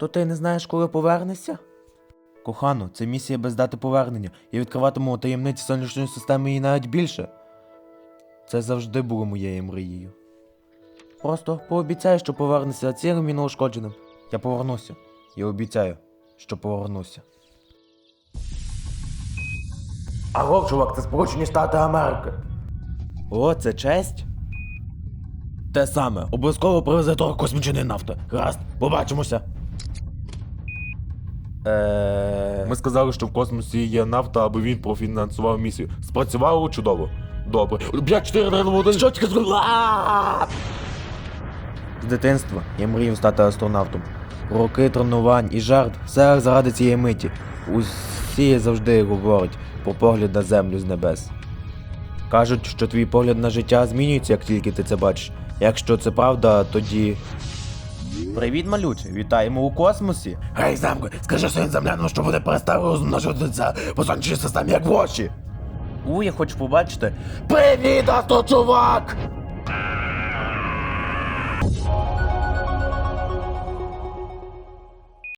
То ти не знаєш, коли повернешся? Кохано, це місія без дати повернення. Я відкриватиму таємниці сонячної системи і навіть більше. Це завжди було моєю мрією. Просто пообіцяй, що повернешся цілим і неушкодженим. Я повернуся. Я обіцяю, що повернуся. Алло, чувак, це Сполучені Штати Америки. О, це честь? Те саме, обов'язково привезе того космічної нафти. Гаразд, побачимося. Е... Ми сказали, що в космосі є нафта, аби він профінансував місію. Спрацювало чудово. Добре. 5, 4, 3, 1. Що тільки зробила? З дитинства я мріяв стати астронавтом. Роки тренувань і жертв все заради цієї миті. Усі завжди говорять про погляд на землю з небес. Кажуть, що твій погляд на життя змінюється, як тільки ти це бачиш. Якщо це правда, тоді. Привіт, малюче, вітаємо у космосі. Гей, замку, скажи своїм землянам, що вони перестали розмножуватися по сонячній системі, як воші. У, я хочу побачити. Привіт, авто, чувак!